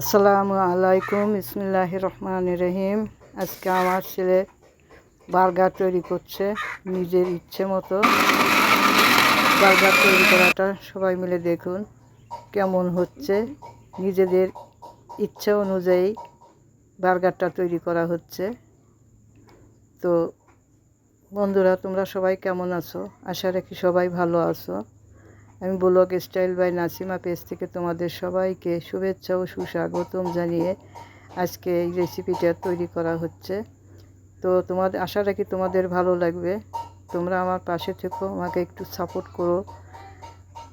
আসসালামু আলাইকুম ইসমিল্লাহ রহমান রহিম। আজকে আমার ছেলে বার্গার তৈরি করছে, নিজের ইচ্ছে মতো। বার্গার তৈরি করাটা সবাই মিলে দেখুন কেমন হচ্ছে। নিজেদের ইচ্ছে অনুযায়ী বার্গারটা তৈরি করা হচ্ছে। তো বন্ধুরা, তোমরা সবাই কেমন আছো? আশা রাখি সবাই ভালো আছো। আমি blog style by Nasima page থেকে তোমাদের সবাইকে শুভেচ্ছা ও সুস্বাগতম জানিয়ে আজকে এই রেসিপিটা তৈরি করা হচ্ছে। তো তোমাদের, আশা রাখি তোমাদের ভালো লাগবে। তোমরা আমার পাশে থেকো, আমাকে একটু সাপোর্ট করো।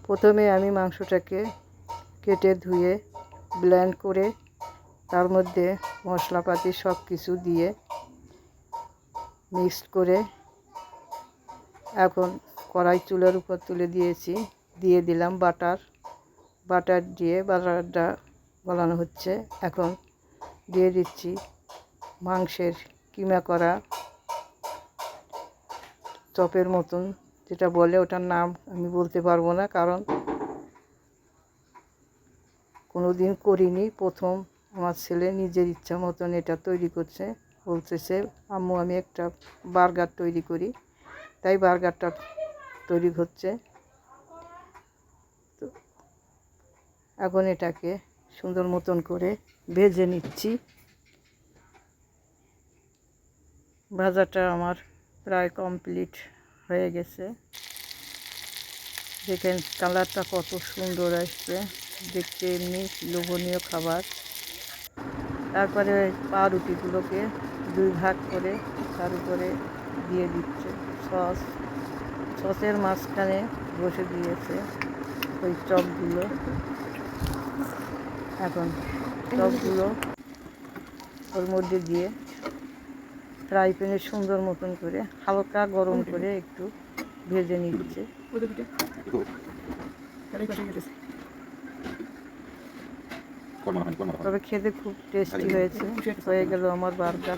প্রথমে আমি মাংসটাকে কেটে ধুয়ে ব্ল্যান্ড করে তার মধ্যে মশলাপাতি সব কিছু দিয়ে মিক্সড করে এখন কড়াই চুলার উপর তুলে দিয়েছি। দিয়ে দিলাম বাটার। বাটার দিয়ে বাটারটা গলানো হচ্ছে। এখন দিয়ে দিচ্ছি মাংসের কিমা করা চপের মতন, যেটা বলে ওটার নাম আমি বলতে পারব না কারণ কোনো দিন করিনি। প্রথম আমার ছেলে নিজের ইচ্ছা মতন এটা তৈরি করছে। বলতেছে, আম্মু, আমি একটা বার্গার তৈরি করি। তাই বার্গারটা তৈরি হচ্ছে। এখন এটাকে সুন্দর মতন করে ভেজে নিচ্ছি। ভাজাটা আমার প্রায় কমপ্লিট হয়ে গেছে। দেখেন কালারটা কত সুন্দর আসছে। দেখতে এমনি লোভনীয় খাবার। তারপরে পাউরুটিগুলোকে দুই ভাগ করে তার উপরে দিয়ে দিচ্ছে সস। সসের মাঝখানে বসে দিয়েছে ওই চপগুলো। এখন সবগুলো ওর মধ্যে দিয়ে ফ্রাই প্যানে সুন্দর মতন করে হালকা গরম করে একটু ভেজে নিচ্ছে। তবে খেতে খুব টেস্টি হয়েছে। হয়ে গেল আমার বার্গার